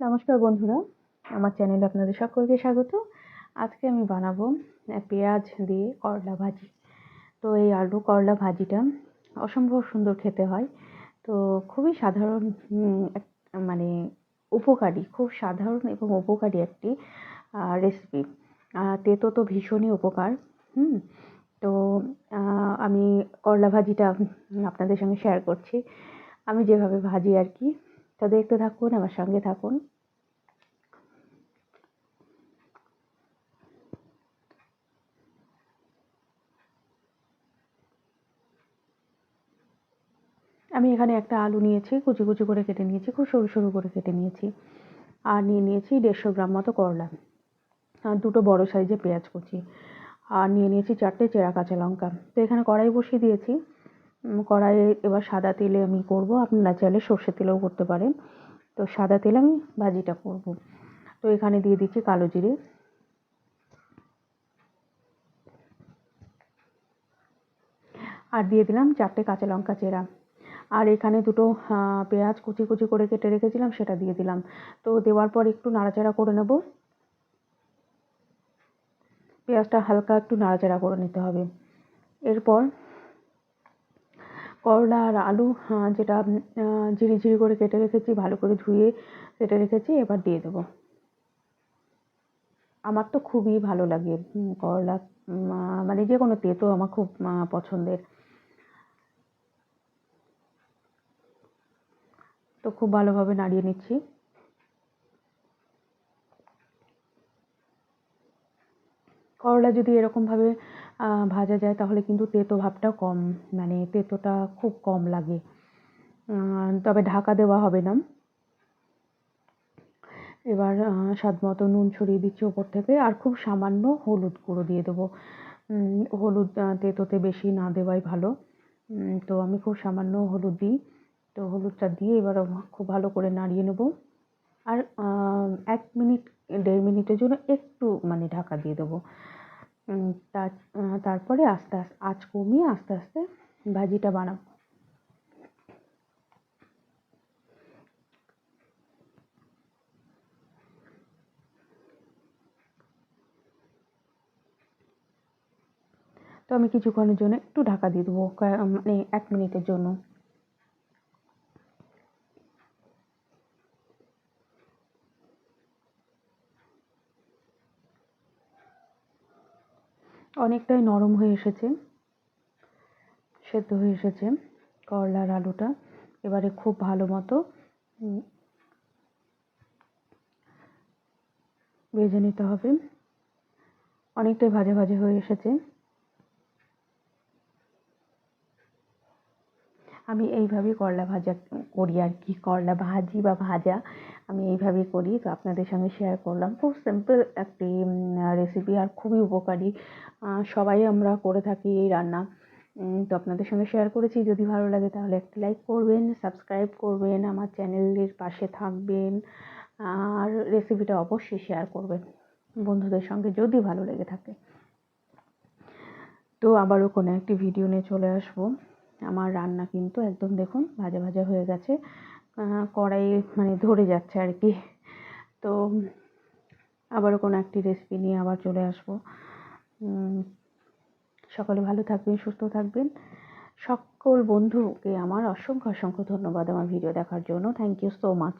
নমস্কার বন্ধুরা, আমার চ্যানেলে আপনাদের সকলকে স্বাগত। আজকে আমি বানাবো পেঁয়াজ দিয়ে করলা ভাজি। তো এই আলু করলা ভাজিটা অসম্ভব সুন্দর খেতে হয়। তো খুবই সাধারণ মানে উপকারী, খুব সাধারণ এবং উপকারী একটি রেসিপি তেতো তো ভীষণই উপকার, হুম? তো আমি করলা ভাজিটা আপনাদের সঙ্গে শেয়ার করছি। আমি যেভাবে ভাজি আর কি তো দেখতে থাকুন, আমার সঙ্গে থাকুন। আমি এখানে একটা আলু নিয়েছি, কুচি কুচি করে কেটে নিয়েছি, খুব সরু সরু করে কেটে নিয়েছি। আর নিয়ে নিয়েছি দেড়শো গ্রাম মতো করলা, আর দুটো বড় সাইজে পেঁয়াজ কুচি। আর নিয়ে নিয়েছি চারটে চেরা কাঁচা লঙ্কা। তো এখানে কড়াই বসিয়ে দিয়েছি। কড়াইয়ে এবার সাদা তেলে আমি করব। আপনারা চাইলে সর্ষে তেলেও করতে পারেন। তো সাদা তেলে আমি ভাজিটা করব। তো এখানে দিয়ে দিচ্ছি কালো জিরে। আর দিয়ে দিলাম চারটে কাঁচা লঙ্কা চেরা। আর এখানে দুটো পেঁয়াজ কুচি কুচি করে কেটে রেখেছিলাম, সেটা দিয়ে দিলাম। তো দেওয়ার পর একটু নাড়াচাড়া করে নেব। পেঁয়াজটা হালকা একটু নাড়াচাড়া করে নিতে হবে। এরপর করলা আর আলু যেটা ঝিরি ঝিরি করে কেটে রেখেছি, ভালো করে ধুয়ে কেটে রেখেছি, এবার দিয়ে দেবো। আমার তো খুবই ভালো লাগে করলা মানে যে কোনো তেতো আমার খুব পছন্দের। তো খুব ভালোভাবে নাড়িয়ে নিচ্ছি। করলা যদি এরকমভাবে ভাজা যায়, তাহলে কিন্তু তেতো ভাবটা কম। মানে তেতোটা খুব কম লাগে। তবে ঢাকা দেওয়া হবে না। এবার স্বাদ মতো নুন ছড়িয়ে দিচ্ছি ওপর থেকে। আর খুব সামান্য হলুদ গুঁড়ো দিয়ে দেবো। হলুদ তেতোতে বেশি না দেওয়াই ভালো। তো আমি খুব সামান্য হলুদ দিই। তো হলুদটা দিয়ে এবার খুব ভালো করে নাড়িয়ে নেব। আর এক মিনিট, দেড় মিনিটের জন্য একটু মানে ঢাকা দিয়ে দেবো। তারপরে আস্তে আস্তে, আঁচ কমিয়ে আস্তে আস্তে ভাজিটা বানাবো। তো আমি কিছুক্ষণের জন্য একটু ঢাকা দিয়ে দেবো মানে এক মিনিটের জন্য। অনেকটাই নরম হয়ে এসেছে, সেদ্ধ হয়ে এসেছে করলার আলুটা। এবারে খুব ভালো মতো ভেজে নিতে হবে। অনেকটাই ভাজা ভাজা হয়ে এসেছে। আমি এইভাবেই করলা ভাজা করি আর কি, করলা ভাজি বা ভাজা। আমি এইভাবেই করি, তো আপনাদের সঙ্গে শেয়ার করলাম। খুব সিম্পল একটি রেসিপি আর খুবই উপকারী। সবাই আমরা করে থাকি এই রান্না। তো আপনাদের সঙ্গে শেয়ার করেছি। যদি ভালো লাগে তাহলে একটি লাইক করবেন সাবস্ক্রাইব করবেন, আমার চ্যানেলের পাশে থাকবেন, আর রেসিপিটা অবশ্যই শেয়ার করবেন বন্ধুদের সঙ্গে যদি ভালো লেগে থাকে। তো আবারও কোনো একটি ভিডিও নিয়ে চলে আসব। আমার রান্না কিন্তু একদম দেখুন ভাজা ভাজা হয়ে গেছে। কড়াই মানে ধরে যাচ্ছে আর কি। তো আবারও কোনো একটি রেসিপি নিয়ে আবার চলে আসব। সকলে ভালো থাকবেন, সুস্থ থাকবেন। সকল বন্ধুকে আমার অসংখ্য অসংখ্য ধন্যবাদ আমার ভিডিও দেখার জন্য। Thank you so much